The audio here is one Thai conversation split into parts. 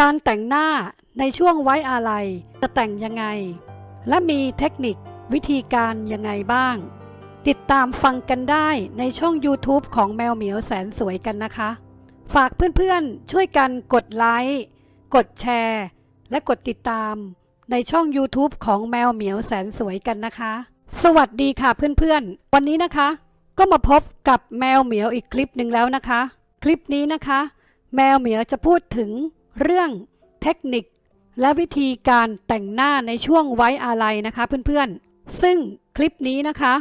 การแต่งหน้าในช่วงไว้อาลัยจะแต่งยังไง และมีเทคนิควิธีการยังไงบ้าง ติดตามฟังกันได้ในช่อง YouTube ของแมวเหมียวแสนสวยกันนะคะ ฝากเพื่อนๆช่วยกันกดไลค์กดแชร์ และกดติดตามในช่อง YouTube ของแมวเหมียวแสนสวยกันนะคะ สวัสดีค่ะเพื่อนๆ วันนี้นะคะ ก็มาพบกับแมวเหมียวอีกคลิปหนึ่งแล้วนะคะ คลิปนี้นะคะ แมวเหมียวจะพูดถึง เรื่องเทคนิคและวิธีการแต่งหน้าในช่วงไว้อาลัยนะคะเพื่อนๆ ซึ่งคลิปนี้นะคะ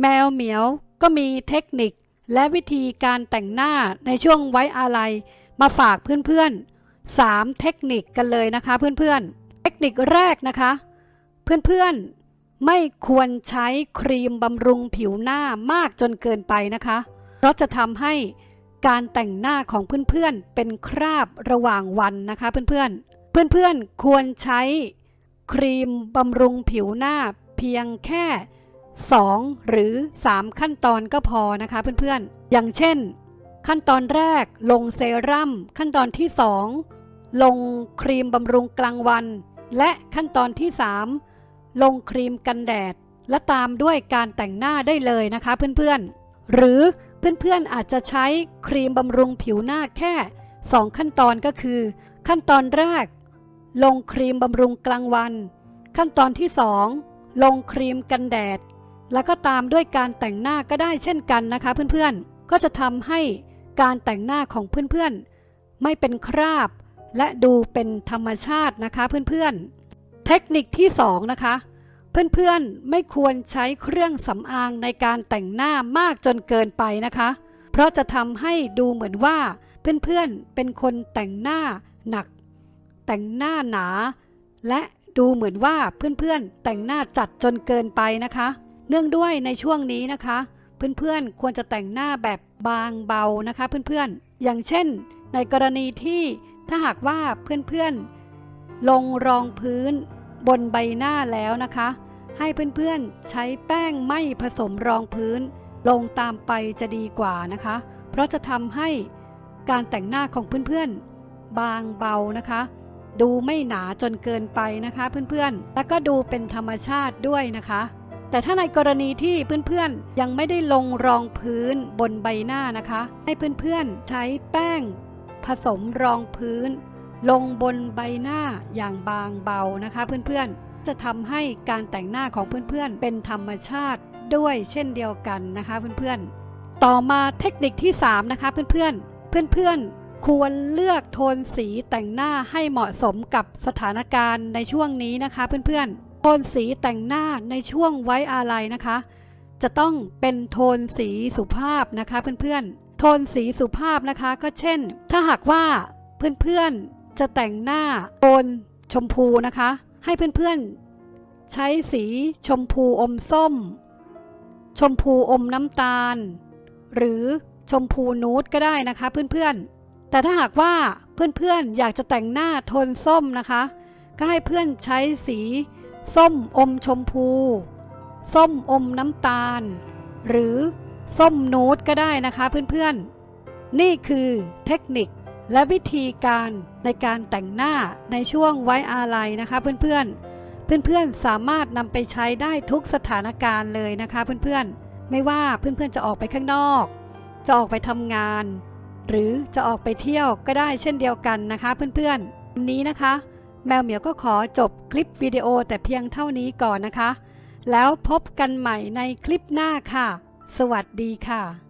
แมวเหมียวก็มีเทคนิคและวิธีการแต่งหน้าในช่วงไว้อาลัยมาฝากเพื่อนๆ 3 เทคนิคกันเลยนะคะเพื่อนๆ เทคนิคแรกนะคะ เพื่อนๆ ไม่ควรใช้ครีมบำรุงผิวหน้ามากจนเกินไปนะคะ เพราะจะทำให้ การแต่งหน้าของเพื่อนๆเป็นคราบระหว่างวันนะคะเพื่อนๆ เพื่อนๆควรใช้ครีมบำรุงผิวหน้าเพียงแค่ 2 หรือ 3 ขั้นตอนก็พอนะคะเพื่อนๆ อย่างเช่น ขั้นตอนแรกลงเซรั่มขั้นตอนที่ 2 ลงครีมบำรุงกลางวัน และขั้นตอนที่ 3 ลงครีมกันแดด และตามด้วยการแต่งหน้าได้เลยนะคะเพื่อนๆ หรือ เพื่อนๆอาจจะใช้ครีมบำรุงผิวหน้าแค่ 2 ขั้นตอนก็คือ ขั้นตอนแรก ลงครีมบำรุงกลางวัน ขั้นตอนที่ 2 ลงครีมกันแดด แล้วก็ตามด้วยการแต่งหน้าก็ได้เช่นกันนะคะเพื่อนๆ ก็จะทำให้การแต่งหน้าของเพื่อนๆ ไม่เป็นคราบ และดูเป็นธรรมชาตินะคะเพื่อนๆ เทคนิคที่ 2 นะคะ เพื่อนๆ ไม่ควรใช้เครื่องสำอางในการแต่งหน้ามากจนเกินไปนะคะ เพราะจะทำให้ดูเหมือนว่าเพื่อนๆ เป็นคนแต่งหน้าหนัก แต่งหน้าหนา และดูเหมือนว่าเพื่อนๆ แต่งหน้าจัดจนเกินไปนะคะ เนื่องด้วยในช่วงนี้นะคะ เพื่อนๆ ควรจะแต่งหน้าแบบบางเบานะคะ เพื่อนๆ อย่างเช่น ในกรณีที่ถ้าหากว่าเพื่อนๆ ลงรองพื้น บนใบหน้าแล้วนะคะ ให้เพื่อนๆใช้แป้งไม่ผสมรองพื้น ลงตามไปจะดีกว่านะคะ เพราะจะทำให้การแต่งหน้าของเพื่อนๆ บางเบานะคะ ดูไม่หนาจนเกินไปนะคะเพื่อนๆ แล้วก็ดูเป็นธรรมชาติด้วยนะคะ แต่ถ้าในกรณีที่เพื่อนๆ ยังไม่ได้ลงรองพื้นบนใบหน้านะคะ ให้เพื่อนๆ ใช้แป้งผสมรองพื้น ลงบนใบหน้าอย่างบางเบานะคะเพื่อนๆ จะทำให้การแต่งหน้าของเพื่อนๆ เป็นธรรมชาติด้วยเช่นเดียวกันนะคะเพื่อนๆ ต่อมาเทคนิคที่ 3 นะคะเพื่อนๆ เพื่อนๆ ควรเลือกโทนสีแต่งหน้าให้เหมาะสมกับสถานการณ์ในช่วงนี้นะคะเพื่อนๆ โทนสีแต่งหน้าในช่วงไว้อาลัยนะคะ จะต้องเป็นโทนสีสุภาพนะคะเพื่อนๆ โทนสีสุภาพนะคะก็เช่น ถ้าหากว่าเพื่อนๆ จะแต่งหน้าโทนชมพูนะคะ ให้เพื่อนๆ ใช้สีชมพูอมส้ม ชมพูอมน้ำตาล หรือชมพูนูดก็ได้นะคะเพื่อนๆ แต่ถ้าหากว่าเพื่อนๆ อยากจะแต่งหน้าโทนส้มนะคะ ก็ให้เพื่อนใช้สีส้มอมชมพู ส้มอมน้ำตาล หรือส้มนูดก็ได้นะคะเพื่อนๆ นี่คือเทคนิค และวิธีการในการแต่งหน้าในช่วงไว้อาลัยนะคะ เพื่อนๆ เพื่อนๆสามารถนำไปใช้ได้ทุกสถานการณ์เลยนะคะ เพื่อนๆ ไม่ว่าเพื่อนๆจะออกไปข้างนอก จะออกไปทำงาน หรือจะออกไปเที่ยวก็ได้เช่นเดียวกันนะคะ เพื่อนๆวันนี้นะคะ แมวเหมียวก็ขอจบคลิปวิดีโอแต่เพียงเท่านี้ก่อนนะคะ แล้วพบกันใหม่ในคลิปหน้าค่ะ สวัสดีค่ะ